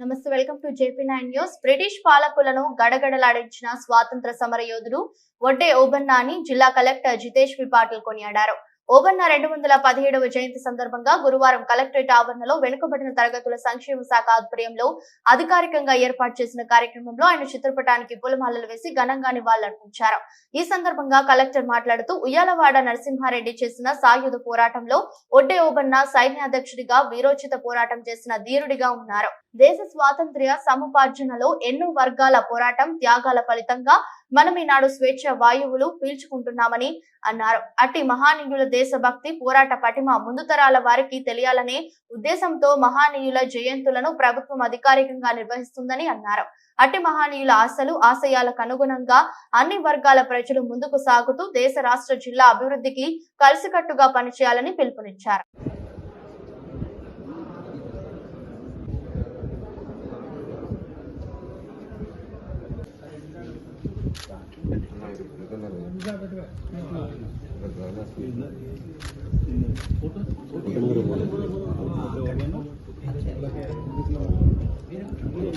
నమస్తే welcome to JP nine news. British పాలకులను గడగడలాడించిన స్వాతంత్ర సమర యోధుడు ఒడ్డే ఓబన్నాని జిల్లా కలెక్టర్ జితేష్ వి పాటిల్ కొనియాడారు. ఓబన్న రెండు వందల పదిహేడవ జయంతి సందర్భంగా గురువారం కలెక్టరేట్ ఆవరణలో వెనుకబడిన తరగతుల సంక్షేమ శాఖ ఆధ్వర్యంలో అధికారికంగా ఏర్పాటు చేసిన కార్యక్రమంలో ఆయన చిత్రపటానికి పూలమాలలు వేసి ఘనంగా నివాళులర్పించారు. ఈ సందర్భంగా కలెక్టర్ మాట్లాడుతూ ఉయ్యాలవాడ నరసింహారెడ్డి చేసిన సాయుధ పోరాటంలో ఒడ్డే ఓబన్న సైన్యాధ్యక్షుడిగా వీరోచిత పోరాటం చేసిన ధీరుడిగా ఉన్నారు. దేశ స్వాతంత్ర్య సముపార్జనలో ఎన్నో వర్గాల పోరాటం త్యాగాల ఫలితంగా మనం ఈనాడు స్వేచ్ఛ వాయువులు పీల్చుకుంటున్నామని అన్నారు. అట్టి మహానీయుల దేశభక్తి పోరాట పటిమ ముందు తరాల వారికి తెలియాలనే ఉద్దేశంతో మహానీయుల జయంతులను ప్రభుత్వం అధికారికంగా నిర్వహిస్తుందని అన్నారు. అట్టి మహానీయుల ఆశలు ఆశయాలకు అనుగుణంగా అన్ని వర్గాల ప్రజలు ముందుకు సాగుతూ దేశ రాష్ట్ర జిల్లా అభివృద్ధికి కలిసికట్టుగా పనిచేయాలని పిలుపునిచ్చారు.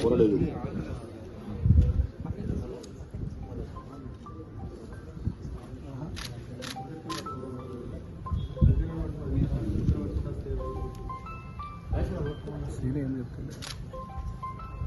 కొరలేదు సీన్ ఏం చెప్తుండే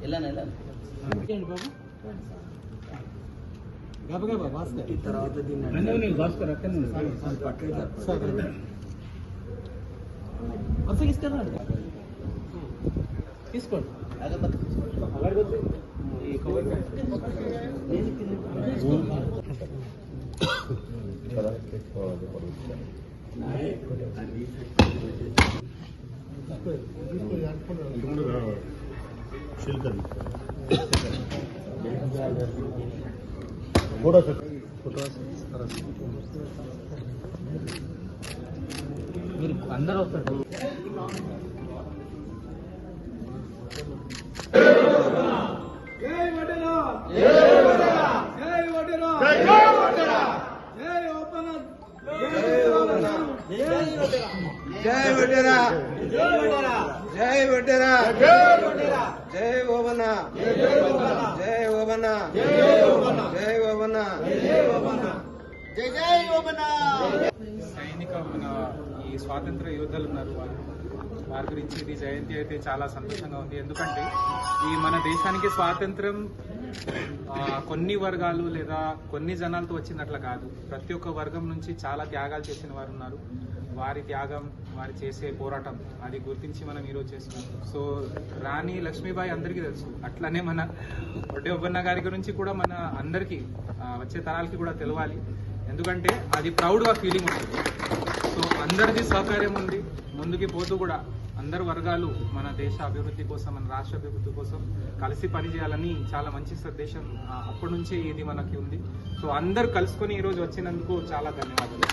వెళ్ళాను వెళ్ళాను బాబు గబ గబ భాస్కర్ తర్వాత దీన్ని భాస్కర్ అక్కడ వరుసగా ఇస్తారా తీసుకోండి మీరు అందరూ వస్తారు జై వడ్డెరా. జై వడ్డెరా. జై వడ్డెరా జై వడ్డెరా జై ఓబన్న. జై జై ఓబన్న. సైనిక మన ఈ స్వాతంత్ర యోధులు ఉన్నారు. వారు వారి గురించి ఇది జయంతి అయితే చాలా సంతోషంగా ఉంది. ఎందుకంటే ఈ మన దేశానికి స్వాతంత్రం కొన్ని వర్గాలు లేదా కొన్ని జనాలతో వచ్చినట్లు కాదు. ప్రతి ఒక్క వర్గం నుంచి చాలా త్యాగాలు చేసిన వారు ఉన్నారు. వారి త్యాగం వారి చేసే పోరాటం అది గుర్తించి మనం ఈరోజు చేస్తున్నాం. సో రాణి లక్ష్మీబాయి అందరికీ తెలుసు. అట్లనే మన ఒడ్డే ఒబ్బన్న గారి గురించి కూడా మన అందరికీ వచ్చే తరాలకి కూడా తెలవాలి. ఎందుకంటే అది ప్రౌడ్గా ఫీలింగ్ ఉంటుంది. సో అందరిది సహకార్యం ఉంది. ముందుకి పోతూ కూడా అందరు వర్గాలు మన దేశ అభివృద్ధి కోసం మన రాష్ట్ర అభివృద్ధి కోసం కలిసి పనిచేయాలని చాలా మంచి సందేశం అప్పటి నుంచే ఇది మనకి ఉంది. సో అందరు కలుసుకొని ఈరోజు వచ్చినందుకు చాలా ధన్యవాదాలు.